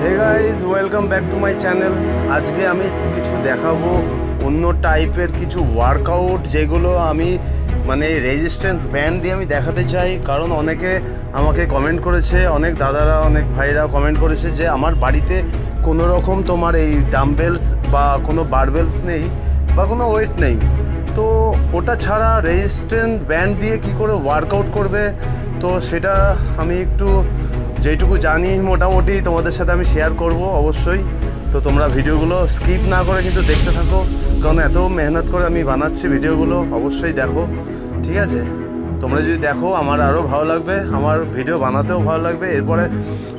Hey guys welcome back to my channel আজকে আমি কিছু দেখাবো অন্য টাইপের কিছু ওয়ার্কআউট যেগুলো আমি মানে রেজিস্ট্যান্স ব্যান্ড দিয়ে আমি দেখাতে চাই। কারণ অনেকে আমাকে কমেন্ট করেছে, অনেক দাদারা, অনেক ভাইরা কমেন্ট করেছে যে, আমার বাড়িতে কোনো রকম তোমার এই ডাম্বেলস বা কোনো বারবেলস নেই বা কোনো ওয়েট নেই। তো ওটা ছাড়া রেজিস্ট্যান্ট ব্যান্ড দিয়ে কি করে ওয়ার্কআউট করবে? তো সেটা আমি একটু যেইটুকু জানি মোটামুটি তোমাদের সাথে আমি শেয়ার করব অবশ্যই। তো তোমরা ভিডিওগুলো স্কিপ না করে কিন্তু দেখতে থাকো, কারণ এত মেহনত করে আমি বানাচ্ছি ভিডিওগুলো, অবশ্যই দেখো, ঠিক আছে? তোমরা যদি দেখো, আমার আরও ভালো লাগবে, আমার ভিডিও বানাতেও ভালো লাগবে, এরপরে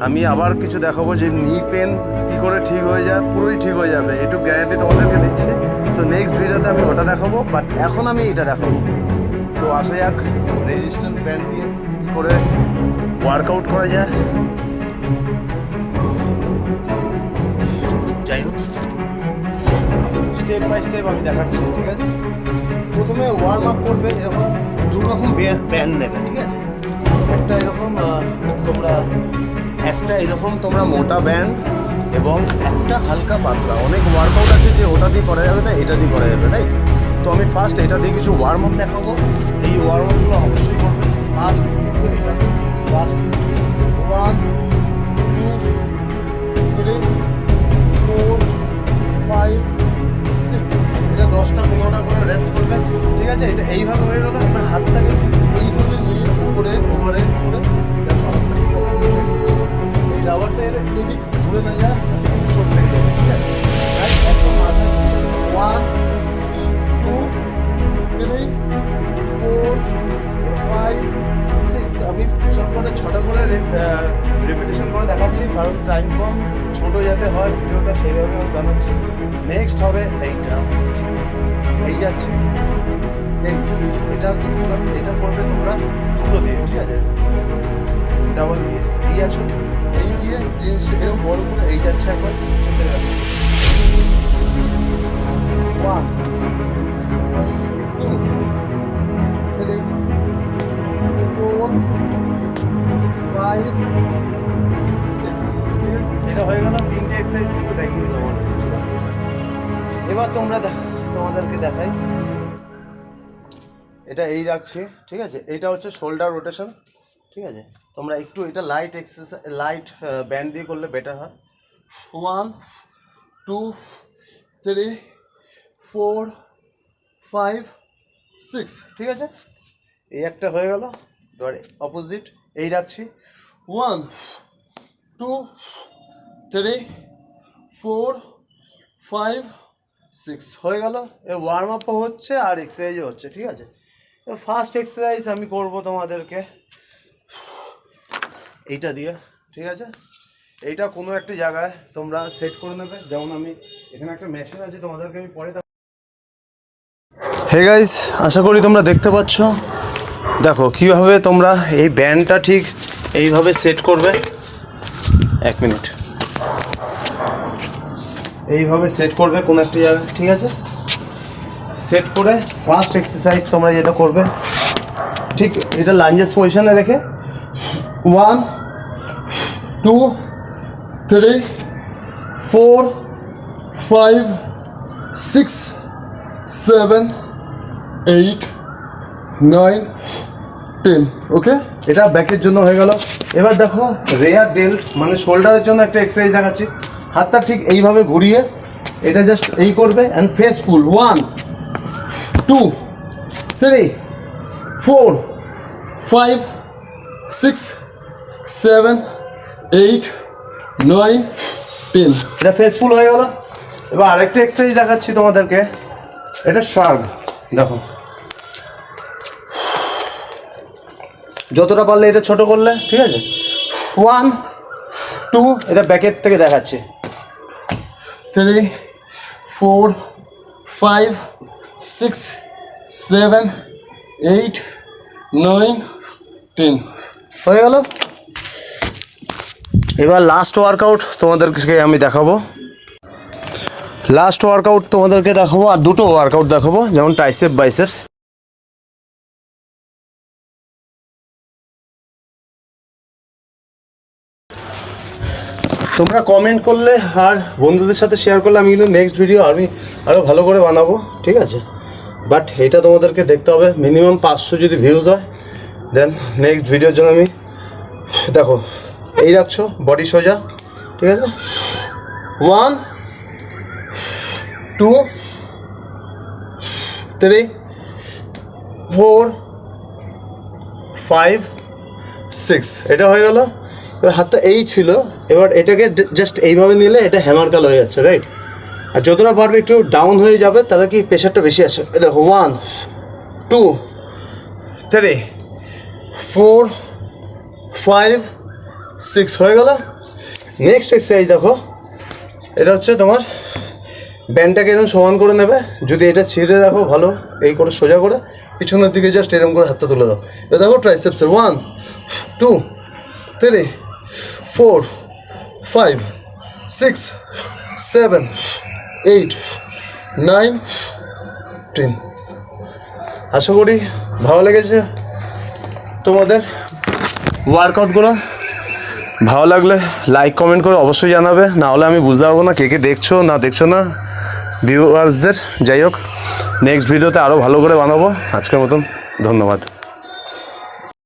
আমি আবার কিছু দেখাবো যে নি পেন কী করে ঠিক হয়ে যায়, পুরোই ঠিক হয়ে যাবে একটু গ্যারান্টি তোমাদেরকে দিচ্ছি। তো নেক্সট ভিডিওতে আমি ওটা দেখাবো বাট এখন আমি এটা দেখাবো। তো আসা যাক রেজিস্ট্যান্স ব্যান্ড দিয়ে। করে ওয়ার্কআউট করা যায়। যাই হোক। স্টেপ বাই স্টেপ আমি দেখাচ্ছি ঠিক আছে? প্রথমে ওয়ার্ম আপ করবে এরকম দু রকম ব্যান্ড নেবে ঠিক আছে? একটা এরকম তোমরা একটা এরকম তোমরা মোটা ব্যান্ড এবং একটা হালকা পাতলা। অনেক ওয়ার্কআউট আছে যে ওটা দিয়ে করা যাবে না এটা দিয়ে করা যাবে রাইট তো আমি ফার্স্ট এটা দিয়ে কিছু ওয়ার্ম আপ দেখাবো। এই ওয়ার্ম আপগুলো অবশ্যই করবে। First first one two three four five six এটা দশটা পনেরোটা করে রেপস করবে ঠিক আছে? এটা এইভাবে হয়ে গেল। আপনার হাতটাকে এইভাবে নিয়ে উপরে ওভারে করে দেখো হাতটা কীভাবে ঘুরে। এই রাবারটা এর এদিক ঘুরে না যায় করে ছটা করে রিপিটেশন করে দেখাচ্ছি, কারণ টাইম কম, ছোটো যাতে হয়, ভিডিওটা সেইভাবে আমি বানাচ্ছি। নেক্সট হবে এইটা। এই যাচ্ছে। এই, এটা তোমরা, এটা করবে তোমরা দুটো দিয়ে, ঠিক আছে? ডাবল দিয়ে। এই আছো? এই দিয়ে যে এরকম বড় করে এই যাচ্ছে একবার। ওয়ান টু ফাইভ সিক্স এটা হয়ে গেল তিনটে এক্সারসাইজ কিন্তু দিলাম আমরা। এবার তোমরা তোমাদেরকে দেখাই এটা এই রাখছি ঠিক আছে এটা হচ্ছে শোল্ডার রোটেশন ঠিক আছে তোমরা একটু এটা লাইট এক্সারসাইজ লাইট ব্যান্ড দিয়ে করলে বেটার হয় one two three four five six ঠিক আছে এই একটা হয়ে গেল এবার অপোজিট এই রাখছি। One two three four five six হয়ে গেল। এ ওয়ার্ম আপও হচ্ছে আর এক্সারসাইজও হচ্ছে, ঠিক আছে? ফার্স্ট এক্সারসাইজ আমি করব তোমাদেরকে। এইটা দিয়ে, ঠিক আছে? এইটা কোনো একটা জায়গায় তোমরা সেট করে নেবে। যেমন আমি এখানে একটা মেশিন আছে, তোমাদেরকে আমি পরে হে গাইস আশা করি তোমরা দেখতে পাচ্ছ। দেখো, কীভাবে তোমরা এই ব্যান্ডটা ঠিক এইভাবে সেট করবে? এক মিনিট। এইভাবে সেট করবে কোন একটা জায়গায়, ঠিক আছে? সেট করে ফার্স্ট এক্সারসাইজ তোমরা যেটা করবে, ঠিক এটা লাঞ্জেস পজিশনে রেখে one two three four five six seven eight nine ten okay এটা ব্যাকের জন্য হয়ে গেল। এবার দেখো রেয়ার বেল্ট মানে শোল্ডারের জন্য একটা এক্সারসাইজ দেখাচ্ছি। হাতটা ঠিক এইভাবে ঘুরিয়ে, এটা জাস্ট এই করবে and face full one two three four five six seven eight nine ten এটা ফেসফুল হয়ে গেল। এবার আরেকটা এক্সারসাইজ দেখাচ্ছি তোমাদেরকে। এটা শার্প দেখো। যতটা পারলে এটা ছোট করলে, ঠিক আছে? ওয়ান টু এটা ব্যাকের থেকে দেখাচ্ছে। Three four five six seven eight nine ten হয়ে গেল? এবার লাস্ট ওয়ার্কআউট তোমাদেরকে আমি দেখাবো। লাস্ট ওয়ার্কআউট তোমাদেরকে দেখাবো, আর দুটো ওয়ার্কআউট দেখাবো, যেমন টাইসেপ বাইসেপস তোমরা কমেন্ট করলে আর বন্ধুদের সাথে শেয়ার করলে আমি কিন্তু নেক্সট ভিডিও আমি আরও ভালো করে বানাবো, ঠিক আছে? বাট এটা তোমাদেরকে দেখতে হবে মিনিমাম পাঁচশো যদি ভিউজ হয় দেন নেক্সট ভিডিওর জন্য আমি, দেখো, এই রাখছো বডি সোজা, ঠিক আছে? One two three four five six এটা হয়ে গেল। এবার হাতটা এই ছিল। এবার এটাকে জাস্ট এইভাবে নিলে এটা হ্যামার কাল হয়ে যাচ্ছে রাইট আর যতটা পারবে একটু ডাউন হয়ে যাবে, তাহলে কি প্রেশারটা বেশি আসে। দেখো one two three four five six হয়ে গেল। নেক্সট এক্সারসাইজ দেখো। এটা হচ্ছে তোমার ব্যান্ডটাকে এরকম সমান করে নেবে। যদি এটা ছিঁড়ে রাখো, ভালো, এই করে সোজা করে, পিছনের দিকে জাস্ট এরকম করে হাতটা তুলে দাও। এবার দেখো ট্রাইসেপসের one two three four, five, six, seven, eight, nine, ten. আশা করি ভালো লেগেছে তোমাদের ওয়ার্কআউটগুলো। ভালো লাগলে লাইক, কমেন্ট করে অবশ্যই জানাবে। না হলে আমি বুঝতে পারব না কে কে দেখছ, না দেখছ না ভিউয়ার্সদের। যাই হোক নেক্সট ভিডিওতে আরও ভালো করে বানাবো। আজকের মতন ধন্যবাদ।